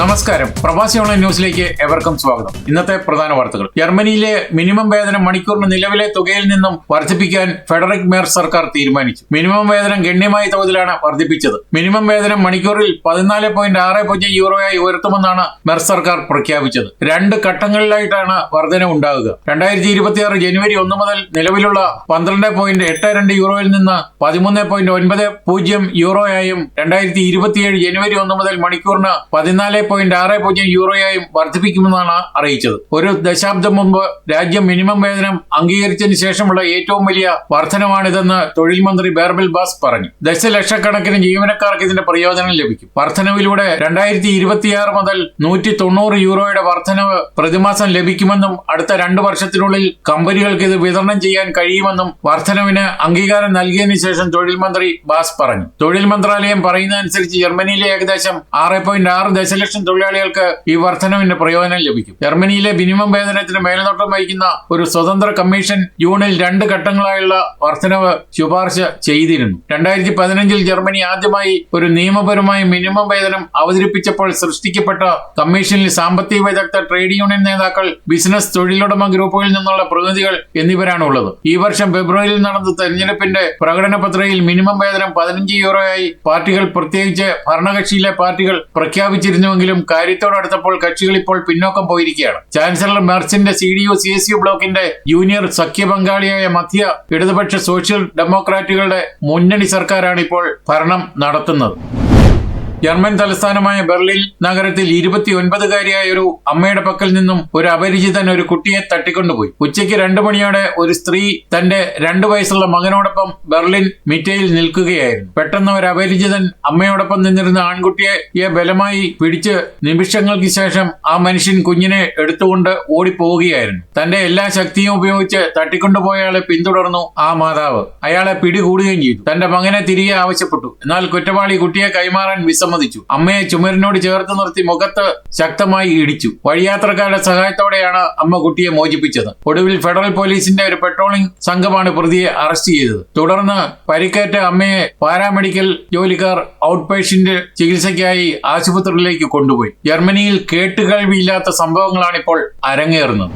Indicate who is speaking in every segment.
Speaker 1: നമസ്കാരം. പ്രവാസി ഓൺലൈൻ ന്യൂസിലേക്ക് എവർക്കും സ്വാഗതം. ഇന്നത്തെ പ്രധാന വാർത്തകൾ. ജർമ്മനിയിലെ മിനിമം വേതനം മണിക്കൂറിന് നിലവിലെ തുകയിൽ നിന്നും വർദ്ധിപ്പിക്കാൻ ഫെഡറിക് മേർ സർക്കാർ തീരുമാനിച്ചു. മിനിമം വേതനം ഗണ്യമായ തോതിലാണ് വർദ്ധിപ്പിച്ചത്. മിനിമം വേതനം മണിക്കൂറിൽ പതിനാല് പോയിന്റ് ആറ് പൂജ്യം യൂറോയായി ഉയർത്തുമെന്നാണ് മെർ സർക്കാർ പ്രഖ്യാപിച്ചത്. രണ്ട് ഘട്ടങ്ങളിലായിട്ടാണ് വർധന ഉണ്ടാകുക. രണ്ടായിരത്തി ഇരുപത്തിയാറ് ജനുവരി ഒന്ന് മുതൽ നിലവിലുള്ള പന്ത്രണ്ട് പോയിന്റ് എട്ട് രണ്ട് യൂറോയിൽ നിന്ന് പതിമൂന്ന് പോയിന്റ് ഒൻപത് പൂജ്യം യൂറോയായും രണ്ടായിരത്തി ഇരുപത്തിയേഴ് ജനുവരി ഒന്ന് മുതൽ മണിക്കൂറിന് പതിനാല് പോയിന്റ് ആറ് പൂജ്യം യൂറോയായും വർദ്ധിപ്പിക്കുമെന്നാണ് അറിയിച്ചത്. ഒരു ദശാബ്ദം മുമ്പ് രാജ്യം മിനിമം വേതനം അംഗീകരിച്ചതിന് ശേഷമുള്ള ഏറ്റവും വലിയ വർധനമാണിതെന്ന് തൊഴിൽ മന്ത്രി ബേർബിൽ ബാസ് പറഞ്ഞു. ദശലക്ഷക്കണക്കിന് ജീവനക്കാർക്ക് ഇതിന്റെ പ്രയോജനം ലഭിക്കും. വർധനവിലൂടെ രണ്ടായിരത്തി ഇരുപത്തിയാറ് മുതൽ നൂറ്റി തൊണ്ണൂറ് യൂറോയുടെ വർധനവ് പ്രതിമാസം ലഭിക്കുമെന്നും അടുത്ത രണ്ടു വർഷത്തിനുള്ളിൽ കമ്പനികൾക്ക് ഇത് വിതരണം ചെയ്യാൻ കഴിയുമെന്നും വർധനവിന് അംഗീകാരം നൽകിയതിനു ശേഷം തൊഴിൽ മന്ത്രി ബാസ് പറഞ്ഞു. തൊഴിൽ മന്ത്രാലയം പറയുന്നതനുസരിച്ച് ജർമ്മനിയിലെ ഏകദേശം ആറ് പോയിന്റ് ആറ് ദശലക്ഷം തൊഴിലാളികൾക്ക് ഈ വർധനവിന്റെ പ്രയോജനം ലഭിക്കും. ജർമ്മനിയിലെ മിനിമം വേതനത്തിന് മേൽനോട്ടം വഹിക്കുന്ന ഒരു സ്വതന്ത്ര കമ്മീഷൻ ജൂണിൽ രണ്ട് ഘട്ടങ്ങളായുള്ള വർധനവ് ശുപാർശ ചെയ്തിരുന്നു. രണ്ടായിരത്തി പതിനഞ്ചിൽ ജർമ്മനി ആദ്യമായി ഒരു നിയമപരമായി മിനിമം വേതനം അവതരിപ്പിച്ചപ്പോൾ സൃഷ്ടിക്കപ്പെട്ട കമ്മീഷനിൽ സാമ്പത്തിക വിദഗ്ധർ ട്രേഡ് യൂണിയൻ നേതാക്കൾ ബിസിനസ് തൊഴിലുടമ ഗ്രൂപ്പുകളിൽ നിന്നുള്ള പ്രതിനിധികൾ എന്നിവരാണ് ഉള്ളത് ഈ വർഷം ഫെബ്രുവരിയിൽ നടന്ന തെരഞ്ഞെടുപ്പിന്റെ പ്രകടന പത്രികയിൽ മിനിമം വേതനം പതിനഞ്ച് യൂറോയായി പാർട്ടികൾ പ്രത്യേകിച്ച് ഭരണകക്ഷിയിലെ പാർട്ടികൾ പ്രഖ്യാപിച്ചിരുന്നുവെങ്കിലും കാര്യത്തോടടുത്തപ്പോൾ കക്ഷികൾ ഇപ്പോൾ പിന്നോക്കം പോയിരിക്കുകയാണ്. Chancellor മെർച്ചിന്റെ C D U C S U ബ്ലോക്കിന്റെ ജൂനിയർ സഖ്യ പങ്കാളിയായ മധ്യ ഇടതുപക്ഷ സോഷ്യൽ ഡെമോക്രാറ്റുകളുടെ മുന്നണി സർക്കാരാണ് ഇപ്പോൾ ഭരണം നടത്തുന്നത്. ജർമ്മൻ തലസ്ഥാനമായ ബെർലിൻ നഗരത്തിൽ ഇരുപത്തിയൊൻപതുകാരിയായ ഒരു അമ്മയുടെ പക്കൽ നിന്നും ഒരു അപരിചിതൻ ഒരു കുട്ടിയെ തട്ടിക്കൊണ്ടുപോയി. ഉച്ചയ്ക്ക് രണ്ടു മണിയോടെ ഒരു സ്ത്രീ തന്റെ രണ്ടു വയസ്സുള്ള മകനോടൊപ്പം ബെർലിൻ മിറ്റയിൽ നിൽക്കുകയായിരുന്നു. പെട്ടെന്ന് ഒരു അപരിചിതൻ അമ്മയോടൊപ്പം നിന്നിരുന്ന ആൺകുട്ടിയെ ബലമായി പിടിച്ച് നിമിഷങ്ങൾക്ക് ശേഷം ആ മനുഷ്യൻ കുഞ്ഞിനെ എടുത്തുകൊണ്ട് ഓടിപ്പോവുകയായിരുന്നു. തന്റെ എല്ലാ ശക്തിയും ഉപയോഗിച്ച് തട്ടിക്കൊണ്ടുപോയയാളെ പിന്തുടർന്നു ആ മാതാവ്. അയാളെ പിടികൂടുകയും ചെയ്തു. തന്റെ മകനെ തിരികെ ആവശ്യപ്പെട്ടു. എന്നാൽ കുറ്റവാളി കുട്ടിയെ കൈമാറാൻ വിസമ്മതിച്ചു അമ്മയെ ചുമരിനോട് ചേർത്ത് നിർത്തി മുഖത്ത് ശക്തമായി ഇടിച്ചു. വഴിയാത്രക്കാരുടെ സഹായത്തോടെയാണ് അമ്മ കുട്ടിയെ മോചിപ്പിച്ചത്. ഒടുവിൽ ഫെഡറൽ പോലീസിന്റെ ഒരു പെട്രോളിംഗ് സംഘമാണ് പ്രതിയെ അറസ്റ്റ് ചെയ്തത്. തുടർന്ന് പരിക്കേറ്റ അമ്മയെ പാരാമെഡിക്കൽ ജോലിക്കാർ ഔട്ട് പേഷ്യന്റ് ചികിത്സയ്ക്കായി ആശുപത്രിയിലേക്ക് കൊണ്ടുപോയി. ജർമ്മനിയിൽ കേട്ടുകേൾവിയില്ലാത്ത സംഭവങ്ങളാണ് ഇപ്പോൾ അരങ്ങേറുന്നത്.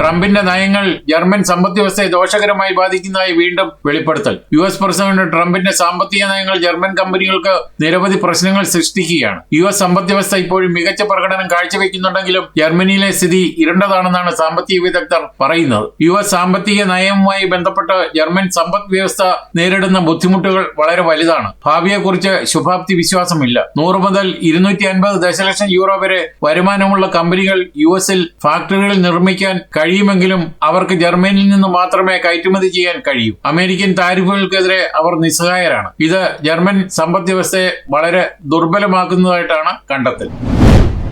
Speaker 1: ട്രംപിന്റെ നയങ്ങൾ ജർമ്മൻ സമ്പദ് വ്യവസ്ഥയെ ദോഷകരമായി ബാധിക്കുന്നതായി വീണ്ടും വെളിപ്പെടുത്തൽ. യു എസ് പ്രസിഡന്റ് ട്രംപിന്റെ സാമ്പത്തിക നയങ്ങൾ ജർമ്മൻ കമ്പനികൾക്ക് നിരവധി പ്രശ്നങ്ങൾ സൃഷ്ടിക്കുകയാണ്. യു എസ് സമ്പദ് വ്യവസ്ഥ ഇപ്പോഴും മികച്ച പ്രകടനം കാഴ്ചവെക്കുന്നുണ്ടെങ്കിലും ജർമ്മനിയിലെ സ്ഥിതി ഇരുണ്ടതാണെന്നാണ് സാമ്പത്തിക വിദഗ്ധർ പറയുന്നത്. യു എസ് സാമ്പത്തിക നയവുമായി ബന്ധപ്പെട്ട് ജർമ്മൻ സമ്പദ് വ്യവസ്ഥ നേരിടുന്ന ബുദ്ധിമുട്ടുകൾ വളരെ വലുതാണ്. ഭാവിയെക്കുറിച്ച് ശുഭാപ്തി വിശ്വാസമില്ല. നൂറ് മുതൽ ഇരുന്നൂറ്റി അൻപത് ദശലക്ഷം യൂറോ വരെ വരുമാനമുള്ള കമ്പനികൾ യു എസിൽ ഫാക്ടറികൾ നിർമ്മിക്കാൻ കഴിയുമെങ്കിലും അവർക്ക് ജർമ്മനിയിൽ നിന്ന് മാത്രമേ കയറ്റുമതി ചെയ്യാൻ കഴിയൂ. അമേരിക്കൻ താരിഫുകൾക്കെതിരെ അവർ നിസ്സഹായരാണ്. ഇത് ജർമ്മൻ സമ്പദ് വ്യവസ്ഥയെ വളരെ ദുർബലമാക്കുന്നതായിട്ടാണ് കണ്ടെത്തൽ.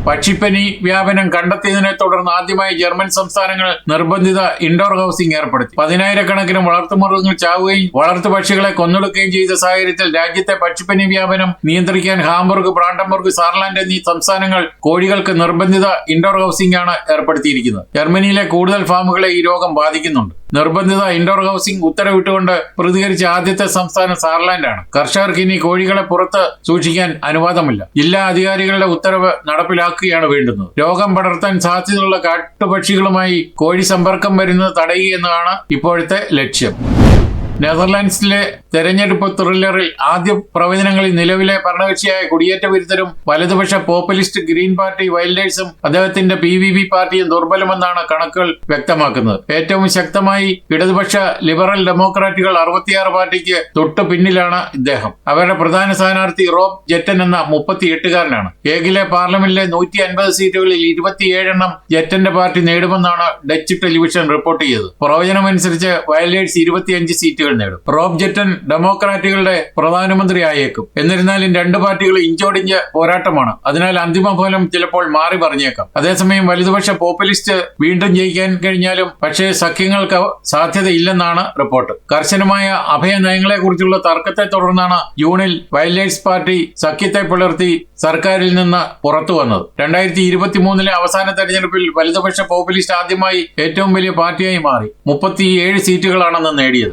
Speaker 1: പക്ഷിപ്പനി വ്യാപനം കണ്ടെത്തിയതിനെ തുടർന്ന് ആദ്യമായി ജർമ്മൻ സംസ്ഥാനങ്ങൾ നിർബന്ധിത ഇൻഡോർ ഹൗസിംഗ് ഏർപ്പെടുത്തി. പതിനായിരക്കണക്കിന് വളർത്തുമൃഗങ്ങൾ ചാവുകയും വളർത്തു പക്ഷികളെ കൊന്നൊടുക്കുകയും ചെയ്ത സാഹചര്യത്തിൽ രാജ്യത്തെ പക്ഷിപ്പനി വ്യാപനം നിയന്ത്രിക്കാൻ ഹാംബർഗ് ബ്രാൻഡംബർഗ് സാർലാൻഡ് എന്നീ സംസ്ഥാനങ്ങൾ കോഴികൾക്ക് നിർബന്ധിത ഇൻഡോർ ഹൗസിംഗ് ആണ് ഏർപ്പെടുത്തിയിരിക്കുന്നത്. ജർമ്മനിയിലെ കൂടുതൽ ഫാമുകളെ ഈ രോഗം ബാധിക്കുന്നുണ്ട്. നിർബന്ധിത ഇൻഡോർ ഹൗസിംഗ് ഉത്തരവിട്ടുകൊണ്ട് പ്രതികരിച്ച ആദ്യത്തെ സംസ്ഥാനം സാർലാൻഡാണ് കർഷകർക്ക് ഇനി കോഴികളെ പുറത്ത് സൂക്ഷിക്കാൻ അനുവാദമില്ല. ജില്ലാ അധികാരികളുടെ ഉത്തരവ് നടപ്പിലാക്കുകയാണ് വേണ്ടുന്നത്. രോഗം പടർത്താൻ സാധ്യതയുള്ള കാട്ടുപക്ഷികളുമായി കോഴി സമ്പർക്കം വരുന്നത് തടയുക എന്നതാണ് ഇപ്പോഴത്തെ ലക്ഷ്യം. നെതർലാൻഡ്സിലെ തെരഞ്ഞെടുപ്പ് ത്രില്ലറിൽ ആദ്യ പ്രവചനങ്ങളിൽ നിലവിലെ ഭരണകക്ഷിയായ കുടിയേറ്റ വിരുദ്ധരും വലതുപക്ഷ പോപ്പുലിസ്റ്റ് ഗ്രീൻ പാർട്ടി വൈൽഡേഴ്സും അദ്ദേഹത്തിന്റെ പി വി ബി പാർട്ടിയും ദുർബലമെന്നാണ് കണക്കുകൾ വ്യക്തമാക്കുന്നത്. ഏറ്റവും ശക്തമായി ഇടതുപക്ഷ ലിബറൽ ഡെമോക്രാറ്റുകൾ അറുപത്തിയാറ് പാർട്ടിക്ക് തൊട്ടു പിന്നിലാണ് ഇദ്ദേഹം. അവരുടെ പ്രധാന സ്ഥാനാർത്ഥി റോബ് ജെറ്റൻ എന്ന മുപ്പത്തി എട്ടുകാരനാണ് ഏകിലെ പാർലമെന്റിലെ നൂറ്റി അൻപത് സീറ്റുകളിൽ ഇരുപത്തിയേഴെണ്ണം ജെറ്റന്റെ പാർട്ടി നേടുമെന്നാണ് ഡച്ച് ടെലിവിഷൻ റിപ്പോർട്ട് ചെയ്തത്. പ്രവചനമനുസരിച്ച് വയലേഴ്സ് ഇരുപത്തിയഞ്ച് സീറ്റുകൾ നേടും. റോബ് ജെറ്റൻ ഡെമോക്രാറ്റുകളുടെ പ്രധാനമന്ത്രിയായേക്കും. എന്നിരുന്നാലും രണ്ട് പാർട്ടികൾ ഇഞ്ചോടിഞ്ച് പോരാട്ടമാണ്. അതിനാൽ അന്തിമ ഫലം ചിലപ്പോൾ മാറി പറഞ്ഞേക്കാം. അതേസമയം വലതുപക്ഷ പോപ്പുലിസ്റ്റ് വീണ്ടും ജയിക്കാൻ കഴിഞ്ഞാലും പക്ഷേ സഖ്യങ്ങൾക്ക് സാധ്യതയില്ലെന്നാണ് റിപ്പോർട്ട്. കർശനമായ അഭയ നയങ്ങളെ കുറിച്ചുള്ള തർക്കത്തെ തുടർന്നാണ് ജൂണിൽ വൈൽഡേഴ്സ് പാർട്ടി സഖ്യത്തെ പുലർത്തി സർക്കാരിൽ നിന്ന് പുറത്തു വന്നത്. രണ്ടായിരത്തി ഇരുപത്തി മൂന്നിലെ അവസാന തെരഞ്ഞെടുപ്പിൽ വലതുപക്ഷ പോപ്പുലിസ്റ്റ് ആദ്യമായി ഏറ്റവും വലിയ പാർട്ടിയായി മാറി. മുപ്പത്തിയേഴ് സീറ്റുകളാണെന്ന് നേടിയത്.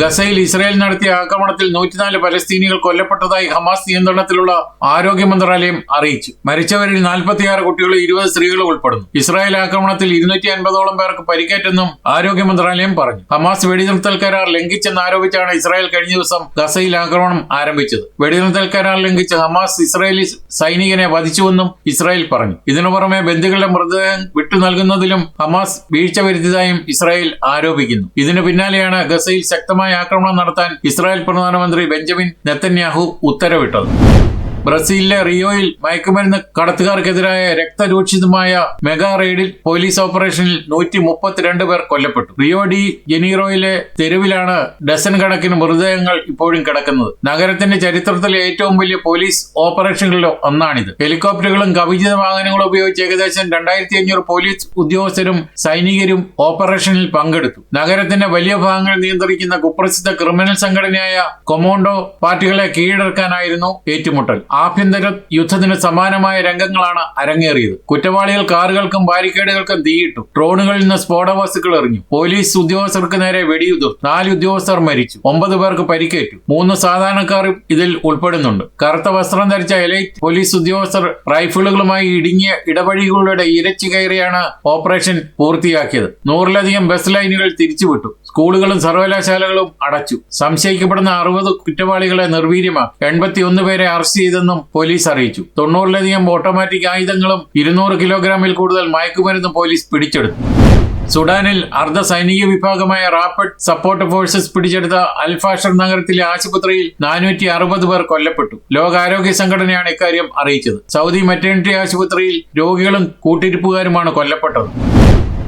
Speaker 1: ഗസയിൽ ഇസ്രായേൽ നടത്തിയ ആക്രമണത്തിൽ നൂറ്റിനാല് പലസ്തീനികൾ കൊല്ലപ്പെട്ടതായി ഹമാസ് നിയന്ത്രണത്തിലുള്ള ആരോഗ്യ മന്ത്രാലയം അറിയിച്ചു. മരിച്ചവരിൽ നാൽപ്പത്തിയാറ് കുട്ടികളും ഇരുപത് സ്ത്രീകളും ഉൾപ്പെടുന്നു. ഇസ്രായേൽ ആക്രമണത്തിൽ ഇരുന്നൂറ്റി അൻപതോളം പേർക്ക് പരിക്കേറ്റെന്നും ആരോഗ്യ മന്ത്രാലയം പറഞ്ഞു. ഹമാസ് വെടിനിർത്തൽ കരാർ ലംഘിച്ചെന്ന് ആരോപിച്ചാണ് ഇസ്രായേൽ കഴിഞ്ഞ ദിവസം ഗസയിൽ ആക്രമണം ആരംഭിച്ചത്. വെടിനിർത്തൽ കരാർ ലംഘിച്ച് ഹമാസ് ഇസ്രായേലി സൈനികനെ വധിച്ചുവെന്നും ഇസ്രായേൽ പറഞ്ഞു. ഇതിനു പുറമെ ബന്ധുക്കളുടെ മൃതദേഹം വിട്ടു നൽകുന്നതിലും ഹമാസ് വീഴ്ച വരുത്തിയതായും ഇസ്രായേൽ ആരോപിക്കുന്നു. ഇതിനു പിന്നാലെയാണ് ഗസയിൽ ശക്തമായ ആക്രമണം നടത്താൻ ഇസ്രായേൽ പ്രധാനമന്ത്രി ബെഞ്ചമിൻ നെത്തന്യാഹു ഉത്തരവിട്ടത്. ബ്രസീലിലെ റിയോയിൽ മയക്കുമരുന്ന് കടത്തുകാർക്കെതിരായ രക്തരൂക്ഷിതമായ മെഗാ റെയ്ഡിൽ പോലീസ് ഓപ്പറേഷനിൽ നൂറ്റി മുപ്പത്തിരണ്ട് പേർ കൊല്ലപ്പെട്ടു. റിയോ ഡി ജനീറോയിലെ തെരുവിലാണ് ഡസൻ കണക്കിന് മൃതദേഹങ്ങൾ ഇപ്പോഴും കിടക്കുന്നത്. നഗരത്തിന്റെ ചരിത്രത്തിലെ ഏറ്റവും വലിയ പോലീസ് ഓപ്പറേഷനുകളിലോ ഒന്നാണിത്. ഹെലികോപ്റ്ററുകളും കവിചിത വാഹനങ്ങളും ഉപയോഗിച്ച് ഏകദേശം രണ്ടായിരത്തി അഞ്ഞൂറ് പോലീസ് ഉദ്യോഗസ്ഥരും സൈനികരും ഓപ്പറേഷനിൽ പങ്കെടുത്തു. നഗരത്തിന്റെ വലിയ ഭാഗങ്ങൾ നിയന്ത്രിക്കുന്ന കുപ്രസിദ്ധ ക്രിമിനൽ സംഘടനയായ കൊമോണ്ടോ പാർട്ടികളെ കീഴടക്കാനായിരുന്നു ഏറ്റുമുട്ടൽ. ആഭ്യന്തര യുദ്ധത്തിന് സമാനമായ രംഗങ്ങളാണ് അരങ്ങേറിയത്. കുറ്റവാളികൾ കാറുകൾക്കും ബാരിക്കേഡുകൾക്കും തീയിട്ടു. ഡ്രോണുകളിൽ നിന്ന് സ്ഫോടവസ്തുക്കൾ എറിഞ്ഞു. പോലീസ് ഉദ്യോഗസ്ഥർക്ക് നേരെ വെടിയുതിർ നാല് ഉദ്യോഗസ്ഥർ മരിച്ചു. ഒമ്പത് പേർക്ക് പരിക്കേറ്റു. മൂന്ന് സാധാരണക്കാരും ഇതിൽ ഉൾപ്പെടുന്നുണ്ട്. കറുത്ത വസ്ത്രം ധരിച്ച എലൈറ്റ് പോലീസ് ഉദ്യോഗസ്ഥർ റൈഫിളുകളുമായി ഇടുങ്ങിയ ഇടവഴികളുടെ ഇരച്ചു കയറിയാണ് ഓപ്പറേഷൻ പൂർത്തിയാക്കിയത്. നൂറിലധികം ബസ് ലൈനുകൾ തിരിച്ചുവിട്ടു. സ്കൂളുകളും സർവകലാശാലകളും അടച്ചു. സംശയിക്കപ്പെടുന്ന അറുപത് കുറ്റവാളികളെ നിർവീര്യമാക്കി എൺപത്തിയൊന്ന് പേരെ അറസ്റ്റ് ചെയ്തെന്നും പോലീസ് അറിയിച്ചു. തൊണ്ണൂറിലധികം ഓട്ടോമാറ്റിക് ആയുധങ്ങളും ഇരുന്നൂറ് കിലോഗ്രാമിൽ കൂടുതൽ മയക്കുമരുന്നും പോലീസ് പിടിച്ചെടുത്തു. സുഡാനിൽ അർദ്ധ സൈനിക വിഭാഗമായ റാപ്പിഡ് സപ്പോർട്ട് ഫോഴ്സസ് പിടിച്ചെടുത്ത അൽഫാഷർ നഗരത്തിലെ ആശുപത്രിയിൽ നാനൂറ്റി അറുപത് പേർ കൊല്ലപ്പെട്ടു. ലോകാരോഗ്യ സംഘടനയാണ് ഇക്കാര്യം അറിയിച്ചത്. സൗദി മെറ്റേണിറ്റി ആശുപത്രിയിൽ രോഗികളും കൂട്ടിരിപ്പുകാരുമാണ് കൊല്ലപ്പെട്ടത്.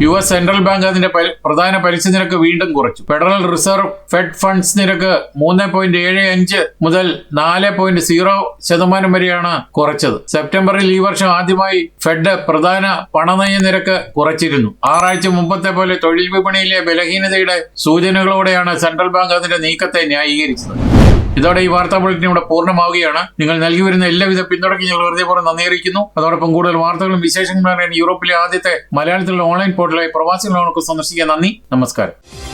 Speaker 1: യു എസ് സെൻട്രൽ ബാങ്ക് അതിന്റെ പ്രധാന പലിശ നിരക്ക് വീണ്ടും കുറച്ചു. ഫെഡറൽ റിസർവ് ഫെഡ് ഫണ്ട്സ് നിരക്ക് മൂന്ന് പോയിന്റ് ഏഴ് അഞ്ച് മുതൽ നാല് പോയിന്റ് സീറോ ശതമാനം വരെയാണ് കുറച്ചത്. സെപ്റ്റംബറിൽ ഈ വർഷം ആദ്യമായി ഫെഡ് പ്രധാന പണനയ നിരക്ക് കുറച്ചിരുന്നു. ആറാഴ്ച മുമ്പത്തെ പോലെ തൊഴിൽ വിപണിയിലെ ബലഹീനതയുടെ സൂചനകളോടെയാണ് സെൻട്രൽ ബാങ്ക് അതിന്റെ നീക്കത്തെ ന്യായീകരിച്ചത്. ഇതോടെ ഈ വാർത്താ ബുള്ളറ്റിൻ ഇവിടെ പൂർണമാവുകയാണ്. നിങ്ങൾ നൽകി വരുന്ന എല്ലാവിധ പിന്തുണയ്ക്ക് ഞങ്ങൾ വെറുതെ നന്ദി അറിയിക്കുന്നു. അതോടൊപ്പം കൂടുതൽ വാർത്തകളും വിശേഷങ്ങളും യൂറോപ്പിലെ ആദ്യത്തെ മലയാളത്തിലുള്ള ഓൺലൈൻ പോർട്ടലായി പ്രവാസികളോടൊപ്പം സന്ദർശിക്കാൻ നന്ദി. നമസ്കാരം.